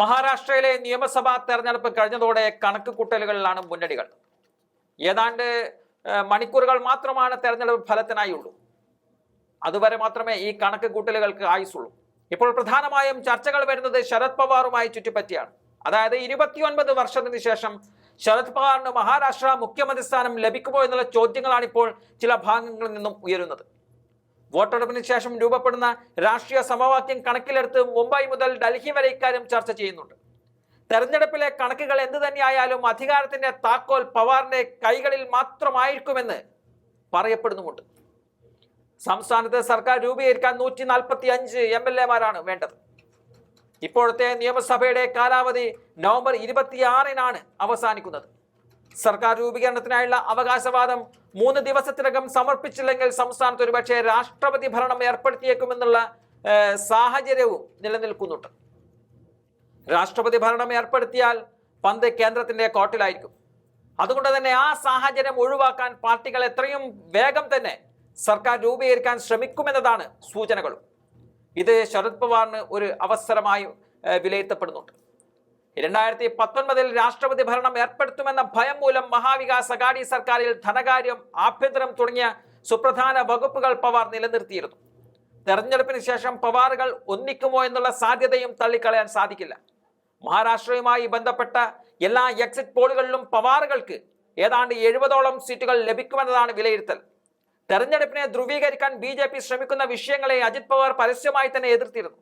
മഹാരാഷ്ട്രയിലെ നിയമസഭാ തെരഞ്ഞെടുപ്പ് കഴിഞ്ഞതോടെ കണക്ക് കൂട്ടലുകളിലാണ് മുന്നണികൾ. ഏതാണ്ട് മണിക്കൂറുകൾ മാത്രമാണ് തെരഞ്ഞെടുപ്പ് ഫലത്തിനായുള്ളൂ അതുവരെ മാത്രമേ ഈ കണക്ക് കൂട്ടലുകൾക്ക് ആയുസുള്ളൂ ഇപ്പോൾ പ്രധാനമായും ചർച്ചകൾ വരുന്നത് ശരത് പവാറുമായി ചുറ്റിപ്പറ്റിയാണ്. അതായത് ഇരുപത്തിയൊൻപത് വർഷത്തിന് ശേഷം ശരത് പവാറിന് മഹാരാഷ്ട്ര മുഖ്യമന്ത്രി സ്ഥാനം ലഭിക്കുമോ എന്നുള്ള ചോദ്യങ്ങളാണ് ഇപ്പോൾ ചില ഭാഗങ്ങളിൽ നിന്നും ഉയരുന്നത്. വോട്ടെടുപ്പിന് ശേഷം രൂപപ്പെടുന്ന രാഷ്ട്രീയ സമവാക്യം കണക്കിലെടുത്ത് മുംബൈ മുതൽ ഡൽഹി വരെ ഇക്കാര്യം ചർച്ച ചെയ്യുന്നുണ്ട്. തെരഞ്ഞെടുപ്പിലെ കണക്കുകൾ എന്തു തന്നെയായാലും അധികാരത്തിന്റെ താക്കോൽ പവാറിന്റെ കൈകളിൽ മാത്രമായിരിക്കുമെന്ന് പറയപ്പെടുന്നുമുണ്ട്. സംസ്ഥാനത്ത് സർക്കാർ രൂപീകരിക്കാൻ നൂറ്റി നാൽപ്പത്തി അഞ്ച് എം എൽ എമാരാണ് വേണ്ടത്. ഇപ്പോഴത്തെ നിയമസഭയുടെ കാലാവധി നവംബർ ഇരുപത്തിയാറിനാണ് അവസാനിക്കുന്നത്. സർക്കാർ രൂപീകരണത്തിനായുള്ള അവകാശവാദം മൂന്ന് ദിവസത്തിനകം സമർപ്പിച്ചില്ലെങ്കിൽ സംസ്ഥാനത്ത് ഒരുപക്ഷെ രാഷ്ട്രപതി ഭരണം ഏർപ്പെടുത്തിയേക്കുമെന്നുള്ള സാഹചര്യവും നിലനിൽക്കുന്നുണ്ട്. രാഷ്ട്രപതി ഭരണം ഏർപ്പെടുത്തിയാൽ പന്ത് കേന്ദ്രത്തിന്റെ കോട്ടിലായിരിക്കും. അതുകൊണ്ട് തന്നെ ആ സാഹചര്യം ഒഴിവാക്കാൻ പാർട്ടികൾ എത്രയും വേഗം തന്നെ സർക്കാർ രൂപീകരിക്കാൻ ശ്രമിക്കുമെന്നതാണ് സൂചനകളും. ഇത് ശരത് പവാറിന് ഒരു അവസരമായി വിലയിരുത്തപ്പെടുന്നുണ്ട്. രണ്ടായിരത്തി പത്തൊൻപതിൽ രാഷ്ട്രപതി ഭരണം ഏർപ്പെടുത്തുമെന്ന ഭയം മൂലം മഹാവികാസ് അഗാഡി സർക്കാരിൽ ധനകാര്യം ആഭ്യന്തരം തുടങ്ങിയ സുപ്രധാന വകുപ്പുകൾ പവാർ നിലനിർത്തിയിരുന്നു. തെരഞ്ഞെടുപ്പിന് ശേഷം പവാറുകൾ ഒന്നിക്കുമോ എന്നുള്ള സാധ്യതയും തള്ളിക്കളയാൻ സാധിക്കില്ല. മഹാരാഷ്ട്രയുമായി ബന്ധപ്പെട്ട എല്ലാ എക്സിറ്റ് പോളുകളിലും പവാറുകൾക്ക് ഏതാണ്ട് എഴുപതോളം സീറ്റുകൾ ലഭിക്കുമെന്നതാണ് വിലയിരുത്തൽ. തെരഞ്ഞെടുപ്പിനെ ധ്രുവീകരിക്കാൻ ബി ജെ പി ശ്രമിക്കുന്ന വിഷയങ്ങളെ അജിത് പവാർ പരസ്യമായി തന്നെ എതിർത്തിരുന്നു.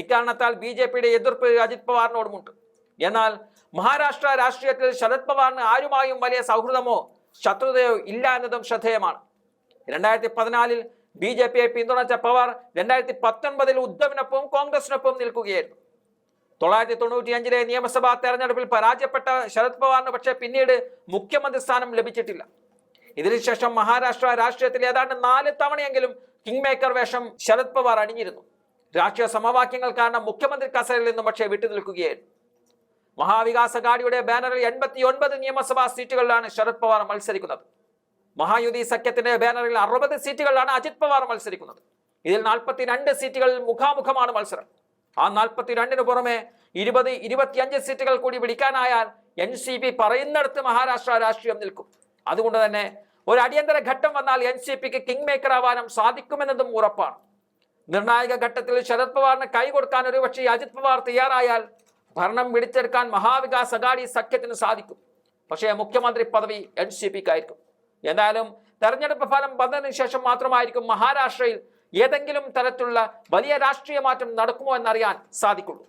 ഇക്കാരണത്താൽ ബി ജെ പിയുടെ എതിർപ്പ് അജിത് പവാറിനോടുമുണ്ട്. എന്നാൽ മഹാരാഷ്ട്ര രാഷ്ട്രീയത്തിൽ ശരത് പവാറിന് ആരുമായും വലിയ സൗഹൃദമോ ശത്രുതയോ ഇല്ല എന്നതും ശ്രദ്ധേയമാണ്. രണ്ടായിരത്തി പതിനാലിൽ ബി ജെ പിയെ പിന്തുണച്ച പവാർ രണ്ടായിരത്തി പത്തൊൻപതിൽ ഉദ്ധവിനൊപ്പം കോൺഗ്രസിനൊപ്പം നിൽക്കുകയായിരുന്നു. തൊള്ളായിരത്തി തൊണ്ണൂറ്റിയഞ്ചിലെ നിയമസഭാ തെരഞ്ഞെടുപ്പിൽ പരാജയപ്പെട്ട ശരത് പവാറിന് പക്ഷേ പിന്നീട് മുഖ്യമന്ത്രി സ്ഥാനം ലഭിച്ചിട്ടില്ല. ഇതിനുശേഷം മഹാരാഷ്ട്ര രാഷ്ട്രീയത്തിൽ ഏതാണ്ട് നാല് തവണയെങ്കിലും കിങ് മേക്കർ വേഷം ശരത് പവാർ അണിഞ്ഞിരുന്നു. രാഷ്ട്രീയ സമവാക്യങ്ങൾ കാരണം മുഖ്യമന്ത്രി കസേരയിൽ നിന്നും പക്ഷേ വിട്ടുനിൽക്കുകയായിരുന്നു. മഹാവികാസ് അഗാഡിയുടെ ബാനറിൽ എൺപത്തി ഒൻപത് നിയമസഭാ സീറ്റുകളിലാണ് ശരത് പവാർ മത്സരിക്കുന്നത്. മഹായുതി സഖ്യത്തിന്റെ ബാനറിൽ അറുപത് സീറ്റുകളിലാണ് അജിത് പവാർ മത്സരിക്കുന്നത്. ഇതിൽ നാൽപ്പത്തിരണ്ട് സീറ്റുകളിൽ മുഖാമുഖമാണ് മത്സരം. ആ നാൽപ്പത്തിരണ്ടിന് പുറമെ ഇരുപത് ഇരുപത്തിയഞ്ച് സീറ്റുകൾ കൂടി പിടിക്കാനായാൽ എൻ സി പി പറയുന്നിടത്ത് മഹാരാഷ്ട്ര രാഷ്ട്രീയം നിൽക്കും. അതുകൊണ്ട് തന്നെ ഒരു അടിയന്തര ഘട്ടം വന്നാൽ എൻ സി പിക്ക് കിങ് മേക്കർ ആവാനും സാധിക്കുമെന്നതും ഉറപ്പാണ്. നിർണായക ഘട്ടത്തിൽ ശരത് പവാറിന് കൈ കൊടുക്കാൻ ഒരുപക്ഷെ അജിത് പവാർ തയ്യാറായാൽ ഭരണം പിടിച്ചെടുക്കാൻ മഹാവികാസ് അഗാഡി സഖ്യത്തിന് സാധിക്കും. പക്ഷേ മുഖ്യമന്ത്രി പദവി എൻ സി പിക്കായിരിക്കും. എന്തായാലും തെരഞ്ഞെടുപ്പ് ഫലം വന്നതിന് ശേഷം മാത്രമായിരിക്കും മഹാരാഷ്ട്രയിൽ ഏതെങ്കിലും തരത്തിലുള്ള വലിയ രാഷ്ട്രീയ മാറ്റം നടക്കുമോ എന്നറിയാൻ സാധിക്കുള്ളൂ.